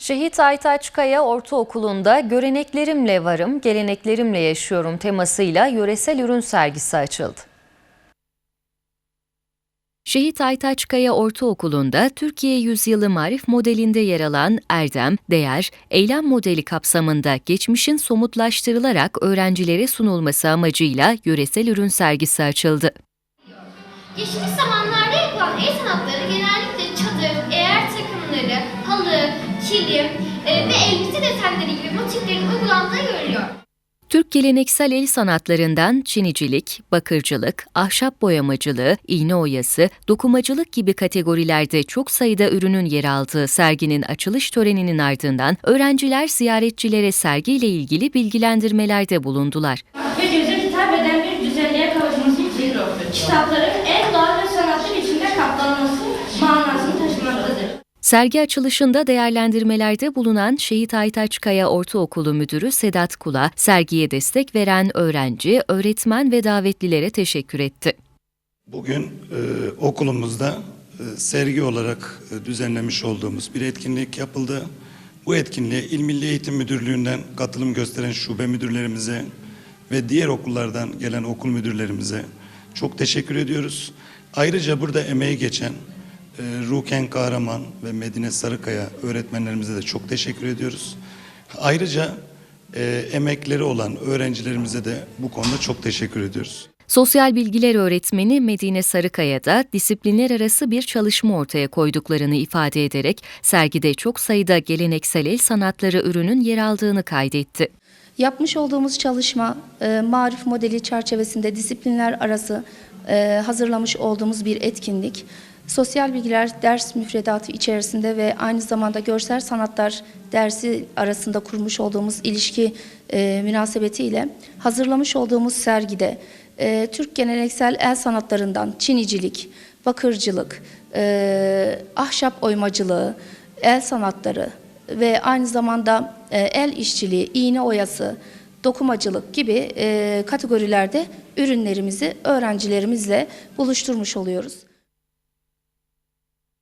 Şehit Aytaç Kaya Ortaokulu'nda göreneklerimle varım, geleneklerimle yaşıyorum temasıyla yöresel ürün sergisi açıldı. Şehit Aytaç Kaya Ortaokulu'nda Türkiye Yüzyılı Marif modelinde yer alan erdem, değer, eylem modeli kapsamında geçmişin somutlaştırılarak öğrencilere sunulması amacıyla yöresel ürün sergisi açıldı. Geçmiş zamanlarda yapılan el sanatları genellikle çadır, eğer takımları, halı, kilim e, ve elbise desenleri gibi motiflerin uygulandığı görülüyor. Türk geleneksel el sanatlarından çinicilik, bakırcılık, ahşap boyamacılığı, iğne oyası, dokumacılık gibi kategorilerde çok sayıda ürünün yer aldığı serginin açılış töreninin ardından öğrenciler ziyaretçilere sergiyle ilgili bilgilendirmelerde bulundular. ve göze hitap eden bir güzelliğe kavuşması için kitapların en doğal Sergi açılışında değerlendirmelerde bulunan Şehit Aytaç Kaya Ortaokulu Müdürü Sedat Kula, sergiye destek veren öğrenci, öğretmen ve davetlilere teşekkür etti. Bugün e, okulumuzda e, sergi olarak e, düzenlemiş olduğumuz bir etkinlik yapıldı. Bu etkinliğe İl Milli Eğitim Müdürlüğü'nden katılım gösteren şube müdürlerimize ve diğer okullardan gelen okul müdürlerimize çok teşekkür ediyoruz. Ayrıca burada emeği geçen e, Ruken Kahraman ve Medine Sarıkaya öğretmenlerimize de çok teşekkür ediyoruz. Ayrıca e, emekleri olan öğrencilerimize de bu konuda çok teşekkür ediyoruz. Sosyal bilgiler öğretmeni Medine Sarıkaya da disiplinler arası bir çalışma ortaya koyduklarını ifade ederek sergide çok sayıda geleneksel el sanatları ürünün yer aldığını kaydetti. Yapmış olduğumuz çalışma e, marif modeli çerçevesinde disiplinler arası e, hazırlamış olduğumuz bir etkinlik. Sosyal bilgiler ders müfredatı içerisinde ve aynı zamanda görsel sanatlar dersi arasında kurmuş olduğumuz ilişki e, münasebetiyle hazırlamış olduğumuz sergide e, Türk geleneksel el sanatlarından çinicilik, bakırcılık, e, ahşap oymacılığı, el sanatları, ve aynı zamanda e, el işçiliği, iğne oyası, dokumacılık gibi e, kategorilerde ürünlerimizi öğrencilerimizle buluşturmuş oluyoruz.